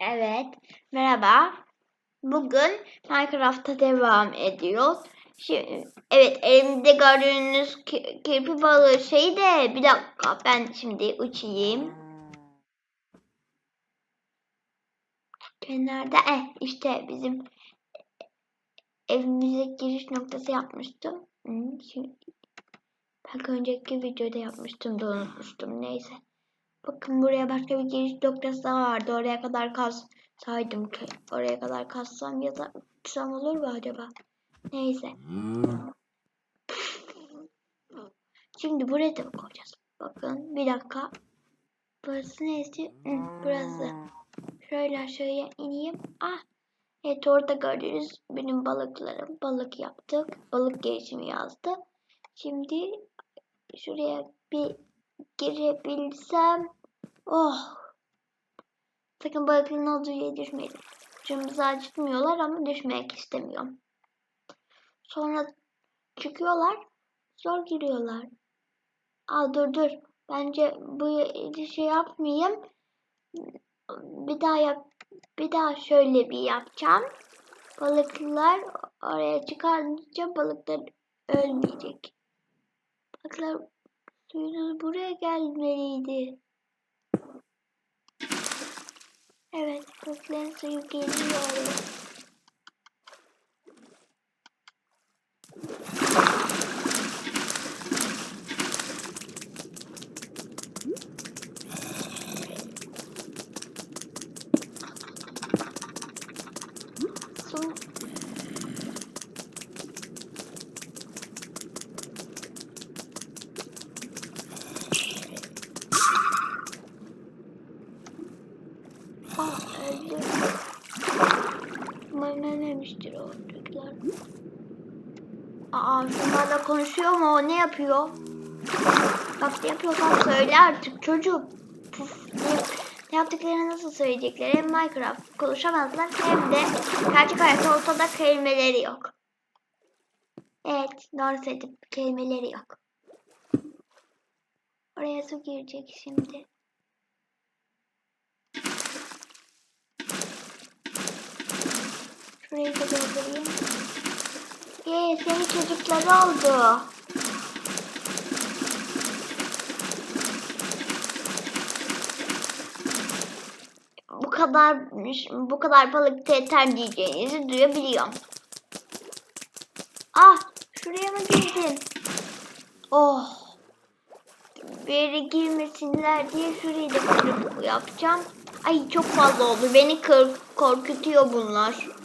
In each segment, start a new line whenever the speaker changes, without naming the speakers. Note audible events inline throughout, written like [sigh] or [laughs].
Evet, merhaba. Bugün Minecraft'ta devam ediyoruz. Şimdi, evet, elimde gördüğünüz ki- kirpi balığı şeyi de bir dakika ben şimdi uçayım. Kenarda, eh işte bizim evimize giriş noktası yapmıştım. Hmm, Şimdi, belki önceki videoda yapmıştım da unutmuştum. Neyse. Bakın buraya başka bir giriş noktası daha vardı. Oraya kadar kazsaydım ki. Oraya kadar kazsam ya da uçsam olur mu acaba? Neyse. Şimdi buraya da koyacağız? Bakın bir dakika. Burası? Hı, burası. Şöyle aşağıya ineyim. Ah. Evet orada gördüğünüz benim balıklarım. Balık yaptık. Balık gelişimi yazdı. Şimdi şuraya bir girebilsem. Oh. Sakın balıkların olduğu yere düşmeyelim. Canımızı acıtmıyorlar ama düşmek istemiyorum. Sonra çıkıyorlar. Zor giriyorlar. Aa dur dur. Bence bu şey yapmayayım. Bir daha yap. Bir daha şöyle bir yapacağım. Balıklar oraya çıkarınca balıklar ölmeyecek. Balıklar suyunuz buraya gelmeliydi. Evet, balıkların suyu geliyor. Aa şunlarla konuşuyor mu? O ne yapıyor? Bak ne yapıyorsan söyle artık çocuk. Puf, ne, ne yaptıklarını nasıl söyleyecekler? Hem Minecraft konuşamazlar hem de gerçek hayatta olsa da kelimeleri yok. Evet doğru söyledim. Kelimeleri yok. Oraya su girecek şimdi. Şurayı da doldurayım. Ee, senin çocukları oldu. Bu kadar bu kadar balık yeter diyeceğinizi duyabiliyorum. Ah, şuraya mı girdin? Oh. Bir yere girmesinler diye şurayı da kırıp yapacağım. Ay çok fazla oldu. Beni kır, korkutuyor bunlar.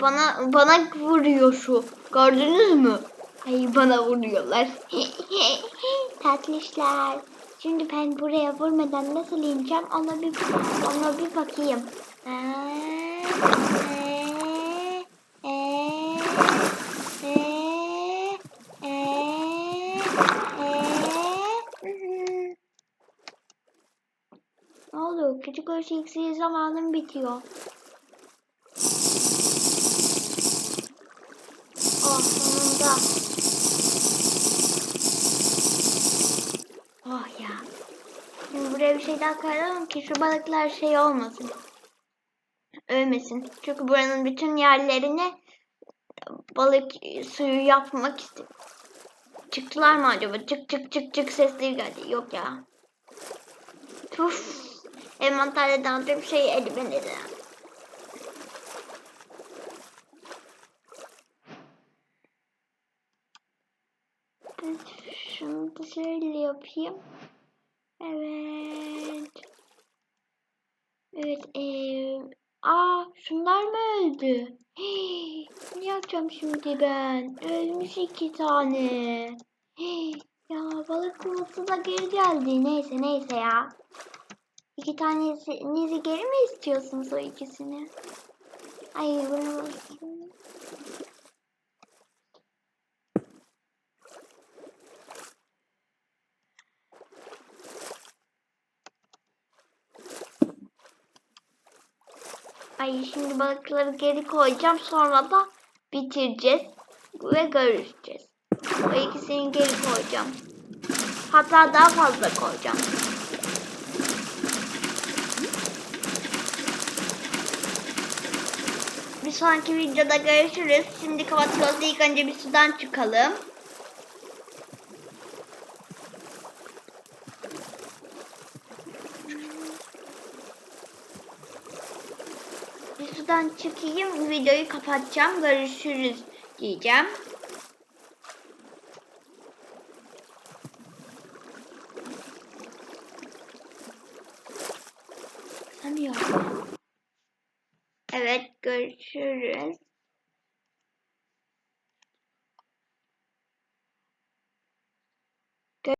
Bana bana vuruyor şu. Gördünüz mü? Ay bana vuruyorlar. [laughs] Tatlışlar. Şimdi ben buraya vurmadan nasıl ineceğim ona bir ona bir bakayım. Ee, ee, ee. Ne oluyor? Küçük ölçü iksiri zamanım bitiyor. Oh sonunda. Oh ya. Şimdi buraya bir şey daha koyalım ki şu balıklar şey olmasın. Ölmesin. Çünkü buranın bütün yerlerine balık suyu yapmak istedim. Çıktılar mı acaba? Çık çık çık çık sesleri geldi. Yok ya. Tuf. Envanterde dağıtığım şeyi elime neden? Şunu da şöyle yapayım. Evet. Evet. Ee, aa şunlar mı öldü? Hii, ne yapacağım şimdi ben? Ölmüş iki tane. Hii, ya balık kovası da geri geldi. Neyse neyse ya. İki tanenizi geri mi istiyorsunuz o ikisini? Ay bunu Ay şimdi balıkları geri koyacağım. Sonra da bitireceğiz. Ve görüşeceğiz. O ikisini geri koyacağım. Hatta daha fazla koyacağım. Bir sonraki videoda görüşürüz. Şimdi kapat gözlüğü ilk önce bir sudan çıkalım. Bir sudan çıkayım. Videoyu kapatacağım. Görüşürüz diyeceğim. Sanıyorum. Evet görüşürüz.